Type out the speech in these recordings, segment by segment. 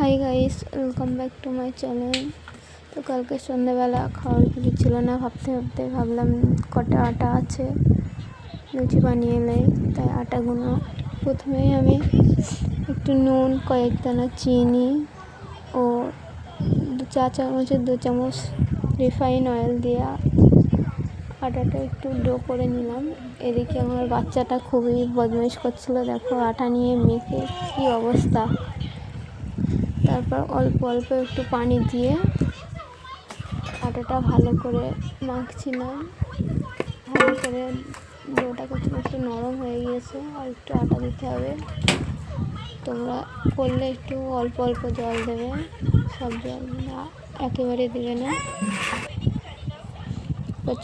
Hi guys welcome back to my channel তো কালকে সন্ধ্যাবেলা খাওয়ার কিছু ছিল না, ভাবতে ভাবতে ভাবলাম কটা আটা আছে, লুচি বানিয়ে নেই, তাই আটাগুলো প্রথমেই আমি একটু নুন, কয়েক দানা চিনি ও দু চা চামচের দু চামচ রিফাইন অয়েল দিয়ে আটাটা একটু ডো করে নিলাম। এদিকে আমার বাচ্চাটা খুবই বদমাইশ করছিল, দেখো আটা নিয়ে মেখে কী অবস্থা। তারপর অল্প অল্প একটু পানি দিয়ে আটাটা ভালো করে মাখছিলাম ভালো করে ডোটা করতে একটু নরম হয়ে গিয়েছে আর একটু আটা দিতে হবে। তোমরা করলে একটু অল্প অল্প জল দেবে সব জল না একেবারে দেবে না।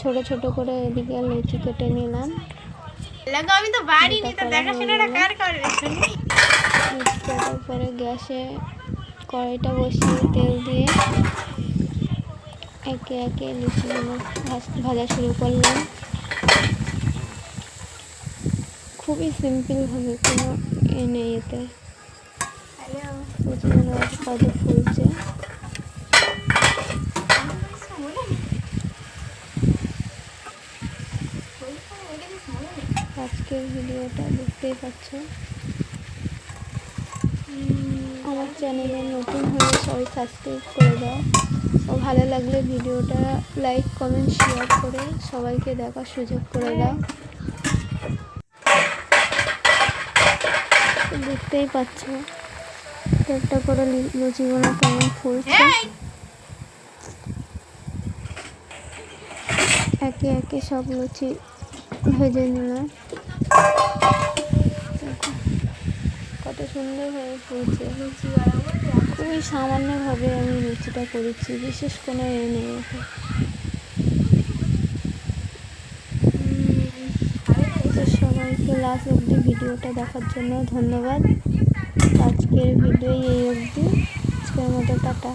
ছোটো ছোটো করে এদিকে লুচি কেটে নিলাম। লাগো আমি তো বাড়িনি তো দেখাশোনাটা কার করবে শুনি। লুচি কাটার পরে গ্যাসে কড়াইটা বসিয়ে তেল দিয়ে একে একে লুচিগুলো ভাজ- ভাজা শুরু করলাম। খুবই সিম্পলভাবে কোনো এ নেই এতে। কত ফুলছে। আজকের ভিডিওটা দেখতেই পাচ্ছ। আমার চ্যানেলে নতুন হলে সবাই সাবস্ক্রাইব করে দাও। ও ভালো লাগলে ভিডিওটা লাইক কমেন্ট শেয়ার করে সবাইকে দেখার সুযোগ করে দাও। দেখতেই পাচ্ছ একটা করে লি- লুচিগুলো কেমন ফুলছে। একে একে সব লুচি ভেজে নিলাম। সুন্দর হয়ে পড়েছে। খুবই সামান্যভাবে আমি লুচিটা করেছি, বিশেষ কোনো এ নেই। তো সবাইকে লাস্ট অবধি ভিডিওটা দেখার জন্য ধন্যবাদ। আজকের ভিডিও এই অবধি। আজকের মতো, টাটা।